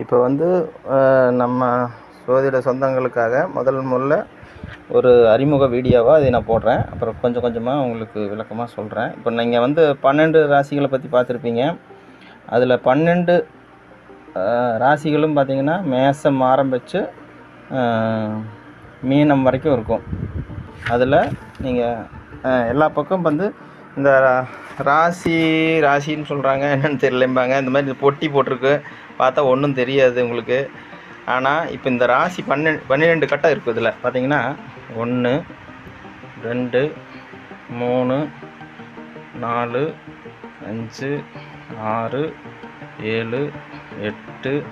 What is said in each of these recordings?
இப்போ வந்து நம்ம சோதிட சொந்தங்களுக்காக முதல் முதல்ல ஒரு அறிமுக வீடியோவாக அதை நான் போடுறேன். அப்புறம் கொஞ்சம் கொஞ்சமாக உங்களுக்கு விளக்கமாக சொல்கிறேன் இப்போ நீங்கள் வந்து பன்னெண்டு ராசிகளை பற்றி பார்த்துருப்பீங்க. அதில் பன்னெண்டு ராசிகளும் பார்த்திங்கன்னா மேசம் ஆரம்பித்து மீனம் வரைக்கும் இருக்கும். அதில் நீங்கள் எல்லா பக்கம் வந்து இந்த ரா- ராசி ராசின்னு சொல்கிறாங்க என்னென்னு தெரியலம்பாங்க. இந்த மாதிரி பொட்டி போட்டிருக்கு. பார்த்தா ஒன்றும் தெரியாது உங்களுக்கு. ஆனால் இப்போ இந்த ராசி பன்னெண்டு பன்னிரெண்டு கட்டம் இருக்குது இதில். பார்த்தீங்கன்னா ஒன்று ரெண்டு மூணு நாலு அஞ்சு ஆறு ஏழு எட்டு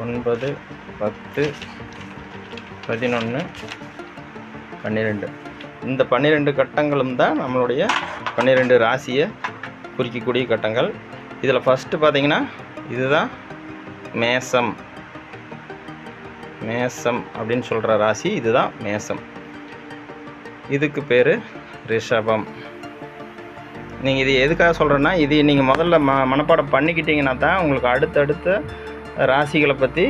ஒன்பது பத்து பதினொன்று பன்னிரெண்டு. இந்த பன்னிரெண்டு கட்டங்களும் தான் நம்மளுடைய பன்னிரெண்டு ராசியை குறிக்கக்கூடிய கட்டங்கள். இதில் ஃபஸ்ட்டு பார்த்தீங்கன்னா இதுதான் மேசம். மேசம் அப்படின்னு சொல்கிற ராசி இதுதான் மேசம். இதுக்கு பேர் ரிஷபம். நீங்கள் இது எதுக்காக சொல்கிறேன்னா இது நீங்கள் முதல்ல ம மனப்பாடம் பண்ணிக்கிட்டீங்கன்னா தான் உங்களுக்கு அடுத்தடுத்த ராசிகளை பற்றி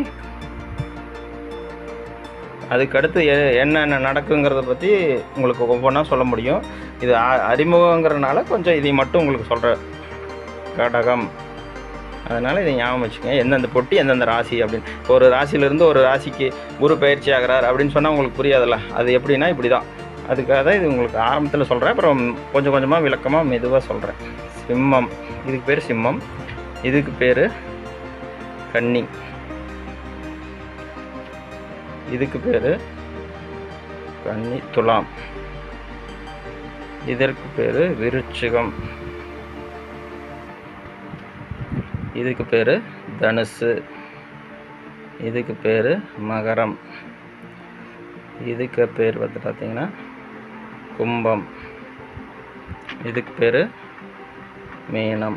அதுக்கடுத்து எ என்னென்ன நடக்குங்கிறத பற்றி உங்களுக்கு ஒவ்வொன்றா சொல்ல முடியும். இது அ- அறிமுகங்கிறனால கொஞ்சம் இதை மட்டும் உங்களுக்கு சொல்கிறேன் கடகம். அதனால் இதை ஞாபகம் வச்சுக்கோங்க. எந்தெந்த பொட்டி எந்தெந்த ராசி அப்படின்னு. ஒரு ராசியிலேருந்து ஒரு ராசிக்கு குரு பயிற்சி ஆகிறார் அப்படின்னு சொன்னால் உங்களுக்கு புரியாதுல்ல. அது எப்படின்னா இப்படி தான் அதுக்காக தான் இது உங்களுக்கு ஆரம்பத்தில் சொல்கிறேன் அப்புறம் கொஞ்சம் கொஞ்சமாக விளக்கமாக மெதுவாக சொல்கிறேன் சிம்மம். இதுக்கு பேர் சிம்மம். இதுக்கு பேர் கன்னி. இதுக்கு பேர் கன்னி துலாம். இதற்கு பேர் விருச்சிகம். இதுக்கு பேர் தனுசு. இதுக்கு பேர் மகரம். இதுக்கு பேர் வந்து பார்த்திங்கன்னா கும்பம். இதுக்கு பேர் மீனம்.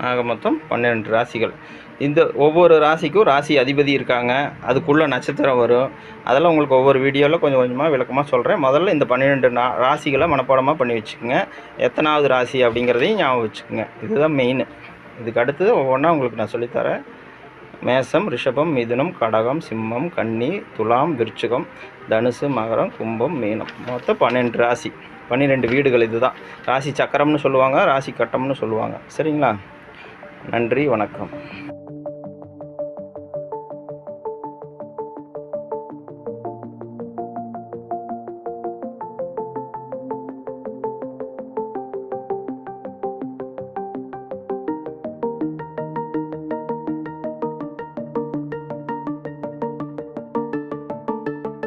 ஆக மொத்தம் பன்னிரெண்டு ராசிகள். இந்த ஒவ்வொரு ராசிக்கும் ராசி அதிபதி இருக்காங்க. அதுக்குள்ளே நட்சத்திரம் வரும். அதெல்லாம் உங்களுக்கு ஒவ்வொரு வீடியோவில் கொஞ்சம் கொஞ்சமாக விளக்கமாக சொல்கிறேன் முதல்ல இந்த பன்னிரெண்டு நா ராசிகளை மனப்பாடமாக பண்ணி வச்சுக்கோங்க. எத்தனாவது ராசி அப்படிங்கிறதையும் ஞாபகம் வச்சுக்கோங்க. இதுதான் மெயின் இதுக்கு அடுத்தது ஒவ்வொன்றா உங்களுக்கு நான் சொல்லித்தரேன். மேசம் ரிஷபம் மிதுனம் கடகம் சிம்மம் கன்னி துலாம் விருச்சிகம் தனுசு மகரம் கும்பம் மீனம். மொத்தம் பன்னெண்டு ராசி. பன்னிரெண்டு வீடுகள் இதுதான். ராசி சக்கரம்னு சொல்லுவாங்க ராசி கட்டம்னு சொல்லுவாங்க. சரிங்களா? நன்றி வணக்கம்.